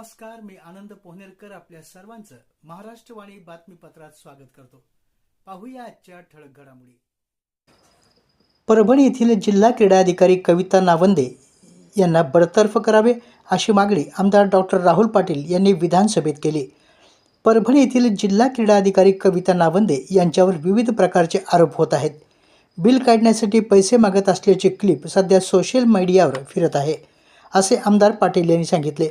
नमस्कार मी आनंद पोहनेरकर आपल्या सर्वांचं महाराष्ट्रवाणी बातमीपत्रात स्वागत करतो. पाहूया आजच्या ठळक घडामोडी. परभणी येथील जिल्हा क्रीडा अधिकारी कविता नावंदे यांना बडतर्फ करावे अशी मागणी आमदार डॉक्टर राहुल पाटील यांनी विधानसभेत केली. परभणी येथील जिल्हा क्रीडा अधिकारी कविता नावंदे यांच्यावर विविध प्रकारचे आरोप होत आहेत. बिल काढण्यासाठी पैसे मागत असल्याची क्लिप सध्या सोशल मीडियावर फिरत आहे असे आमदार पाटील यांनी सांगितले.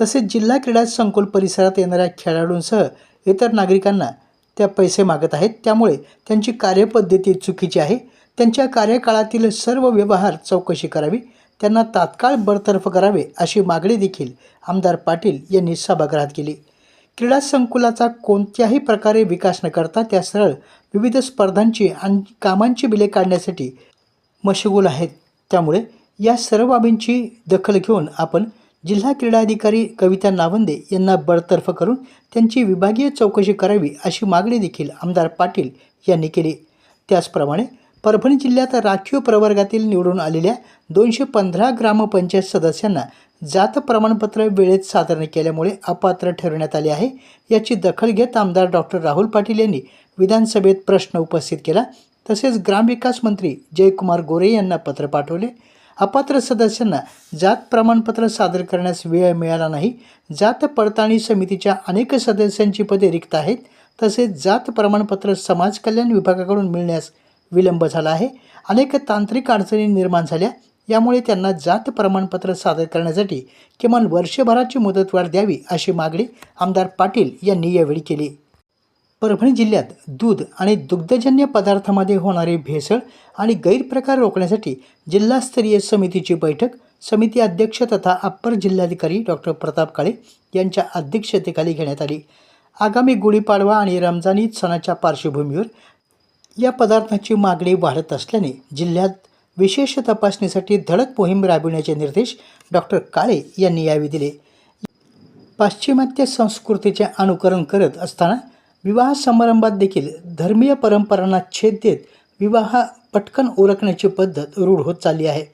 तसेच जिल्हा क्रीडा संकुल परिसरात येणाऱ्या खेळाडूंसह इतर नागरिकांना त्या पैसे मागत आहेत. त्यामुळे त्यांची कार्यपद्धती चुकीची आहे. त्यांच्या कार्यकाळातील सर्व व्यवहार चौकशी करावी. त्यांना तात्काळ बडतर्फ करावे अशी मागणी देखील आमदार पाटील यांनी सभागृहात केली. क्रीडा संकुलाचा कोणत्याही प्रकारे विकास न करता त्या सरळ विविध स्पर्धांची आणि कामांची बिले काढण्यासाठी मशगूल आहेत. त्यामुळे या सर्व बाबींची दखल घेऊन आपण जिल्हा क्रीडाधिकारी कविता नावंदे यांना बडतर्फ करून त्यांची विभागीय चौकशी करावी अशी मागणी देखील आमदार पाटील यांनी केली. त्याचप्रमाणे परभणी जिल्ह्यात राखीव प्रवर्गातील निवडून आलेल्या दोनशे पंधरा ग्रामपंचायत सदस्यांना जात प्रमाणपत्र वेळेत सादर न केल्यामुळे अपात्र ठरवण्यात आले आहे. याची दखल घेत आमदार डॉक्टर राहुल पाटील यांनी विधानसभेत प्रश्न उपस्थित केला. तसेच ग्रामविकास मंत्री जयकुमार गोरे यांना पत्र पाठवले. अपात्र सदस्यांना जात प्रमाणपत्र सादर करण्यास वेळ मिळाला नाही. जात पडताळणी समितीच्या अनेक सदस्यांची पदे रिक्त आहेत. तसेच जात प्रमाणपत्र समाज कल्याण विभागाकडून मिळण्यास विलंब झाला आहे. अनेक तांत्रिक अडचणी निर्माण झाल्या. यामुळे त्यांना जात प्रमाणपत्र सादर करण्यासाठी किमान वर्षभराची मुदतवाढ द्यावी अशी मागणी आमदार पाटील यांनी यावेळी केली. परभणी जिल्ह्यात दूध आणि दुग्धजन्य पदार्थामध्ये होणारे भेसळ आणि गैरप्रकार रोखण्यासाठी जिल्हास्तरीय समितीची बैठक समिती अध्यक्ष तथा अप्पर जिल्हाधिकारी डॉक्टर प्रताप काळे यांच्या अध्यक्षतेखाली घेण्यात आली. आगामी गुढीपाडवा आणि रमजान ईद सणाच्या पार्श्वभूमीवर या पदार्थाची मागणी वाढत असल्याने जिल्ह्यात विशेष तपासणीसाठी धडक मोहीम राबविण्याचे निर्देश डॉक्टर काळे यांनी यावेळी दिले. पाश्चिमात्य संस्कृतीचे अनुकरण करत असताना विवाह समारंभात देखील धर्मीय परंपरांना छेद देत विवाह पटकन ओळखण्याची पद्धत रूढ होत चालली आहे.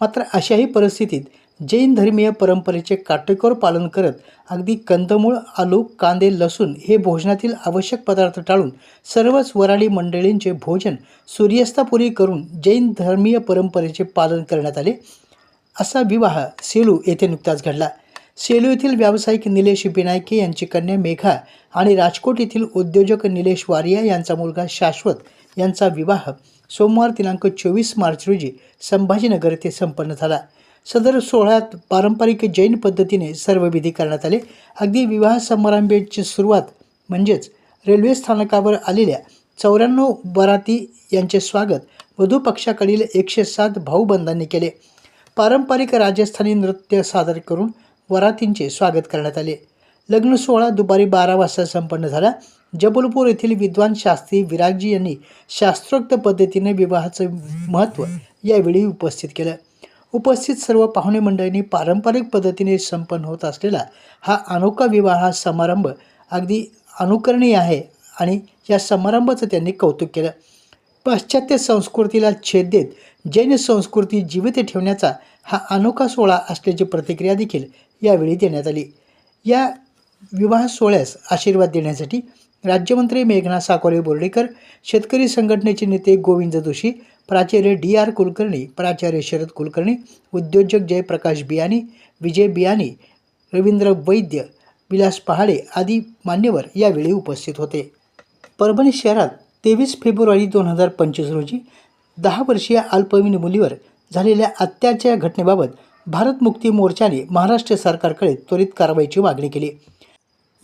मात्र अशाही परिस्थितीत जैन धर्मीय परंपरेचे काटेकोर पालन करत अगदी कंदमूळ आलू कांदे लसूण हे भोजनातील आवश्यक पदार्थ टाळून सर्वच वराडी मंडळींचे भोजन सूर्यास्तापूर्वी करून जैन धर्मीय परंपरेचे पालन करण्यात आले. असा विवाह सेलू येथे नुकताच घडला. सेलू येथील व्यावसायिक निलेश बिनायके यांची कन्या मेघा आणि राजकोट येथील उद्योजक निलेश वारिया यांचा मुलगा शाश्वत यांचा विवाह सोमवार दिनांक चोवीस मार्च रोजी संभाजीनगर येथे संपन्न झाला. सदर सोहळ्यात पारंपरिक जैन पद्धतीने सर्व विधी करण्यात आले. अगदी विवाह समारंभाची सुरुवात म्हणजेच रेल्वे स्थानकावर आलेल्या चौऱ्याण्णव बराती यांचे स्वागत वधू पक्षाकडील एकशे सात भाऊबंधांनी केले. पारंपरिक राजस्थानी नृत्य सादर करून वरातींचे स्वागत करण्यात आले. लग्न सोहळा दुपारी बारा वाजता संपन्न झाला. जबलपूर येथील विद्वान शास्त्री विरागजी यांनी शास्त्रोक्त पद्धतीने विवाहाचं महत्त्व यावेळी उपस्थित केलं. उपस्थित सर्व पाहुणे मंडळींनी पारंपरिक पद्धतीने संपन्न होत असलेला हा अनोखा विवाह समारंभ अगदी अनुकरणीय आहे आणि या समारंभाचं त्यांनी कौतुक केलं. पाश्चात्य संस्कृतीला छेद देत जैन संस्कृती जीवित ठेवण्याचा हा अनोखा सोहळा असल्याची प्रतिक्रिया देखील यावेळी देण्यात आली. या विवाह सोहळ्यास आशीर्वाद देण्यासाठी राज्यमंत्री मेघना साकोरे बोर्डीकर शेतकरी संघटनेचे नेते गोविंद जोशी प्राचार्य डी आर कुलकर्णी प्राचार्य शरद कुलकर्णी उद्योजक जयप्रकाश बियाणी विजय बियाणी रवींद्र वैद्य विलास पहाडे आदी मान्यवर यावेळी उपस्थित होते. परभणी शहरात तेवीस फेब्रुवारी दोन हजार पंचवीस रोजी दहा वर्षीय अल्पवयीन मुलीवर झालेल्या अत्याच्या घटनेबाबत भारत मुक्ती मोर्चाने महाराष्ट्र सरकारकडे त्वरित कारवाईची मागणी केली.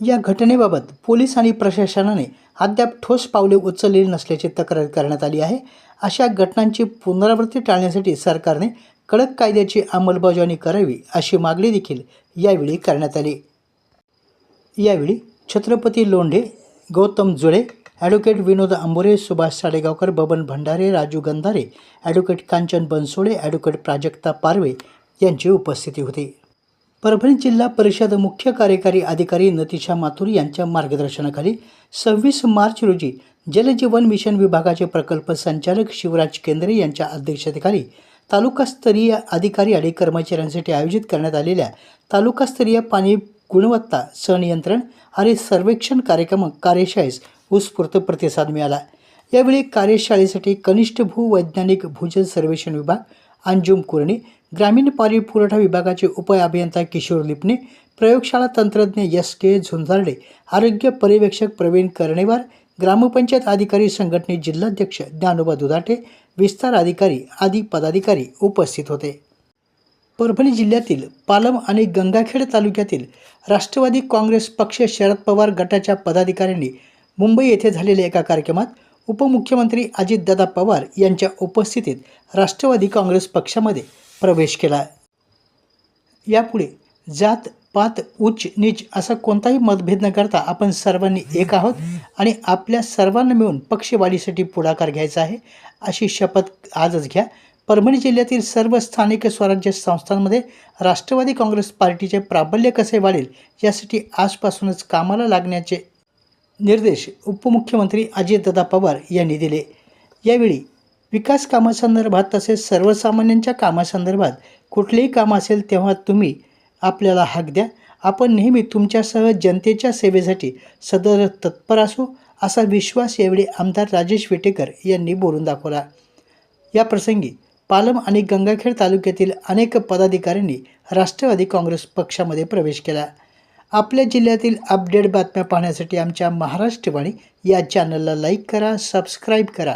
या घटनेबाबत पोलीस आणि प्रशासनाने अद्याप ठोस पावले उचललेली नसल्याची तक्रार करण्यात आली आहे. अशा घटनांची पुनरावृत्ती टाळण्यासाठी सरकारने कडक कायद्याची अंमलबजावणी करावी अशी मागणी देखील यावेळी करण्यात आली. यावेळी Chhatrapati Londhe Gautam Jule advocate Vinod Ambore Subhash Sadegaonkar Baban Bhandare Raju Gandhare advocate Kanchan Bansode advocate Prajakta Parve यांची उपस्थिती होती. परभणी जिल्हा परिषद मुख्य कार्यकारी अधिकारी नतिशा माथुर यांच्या मार्गदर्शनाखाली सव्वीस मार्च रोजी जलजीवन मिशन विभागाचे प्रकल्प संचालक शिवराज केंद्रे यांच्या अध्यक्षतेखाली तालुकास्तरीय अधिकारी आणि कर्मचाऱ्यांसाठी आयोजित करण्यात आलेल्या तालुकास्तरीय पाणी गुणवत्ता संनियंत्रण आणि सर्वेक्षण कार्यक्रम कार्यशाळेस उत्स्फूर्त प्रतिसाद मिळाला. यावेळी कार्यशाळेसाठी कनिष्ठ भूवैज्ञानिक भूजल सर्वेक्षण विभाग अंजुम कुर्णे ग्रामीण पाणी पुरवठा विभागाचे उपअभियंता किशोर लिपणे प्रयोगशाळा तंत्रज्ञ एस के झुंजारडे आरोग्य पर्यवेक्षक प्रवीण कर्णेवार ग्रामपंचायत अधिकारी संघटने जिल्हाध्यक्ष ज्ञानोबा दुधाटे विस्तार अधिकारी आदी पदाधिकारी उपस्थित होते. परभणी जिल्ह्यातील पालम आणि गंगाखेड तालुक्यातील राष्ट्रवादी काँग्रेस पक्ष शरद पवार गटाच्या पदाधिकाऱ्यांनी मुंबई येथे झालेल्या एका कार्यक्रमात उपमुख्यमंत्री अजितदादा पवार यांच्या उपस्थितीत राष्ट्रवादी काँग्रेस पक्षामध्ये प्रवेश केला यापुढे जात पात उच्च नीच असा कोणताही मतभेद न करता आपण सर्वांनी एक आहोत आणि आपल्या सर्वांना मिळून पक्षवाढीसाठी पुढाकार घ्यायचा आहे अशी शपथ आजच घ्या. परभणी जिल्ह्यातील सर्व स्थानिक स्वराज्य संस्थांमध्ये राष्ट्रवादी काँग्रेस पार्टीचे प्राबल्य कसे वाढेल यासाठी आजपासूनच कामाला लागण्याचे निर्देश उपमुख्यमंत्री अजितदादा पवार यांनी दिले. यावेळी विकास कामासंदर्भात तसेच सर्वसामान्यांच्या कामासंदर्भात कुठलेही काम असेल तेव्हा तुम्ही आपल्याला हाक द्या. आपण नेहमी तुमच्यासह जनतेच्या सेवेसाठी सदर तत्पर असू असा विश्वास यावेळी आमदार राजेश विटेकर यांनी बोलून दाखवला. या प्रसंगी पालम आणि गंगाखेड तालुक्यातील अनेक पदाधिकाऱ्यांनी राष्ट्रवादी काँग्रेस पक्षामध्ये प्रवेश केला. आपल्या जिल्ह्यातील अपडेट बातम्या पाहण्यासाठी आमच्या महाराष्ट्रवाणी या चॅनलला लाईक करा सबस्क्राईब करा.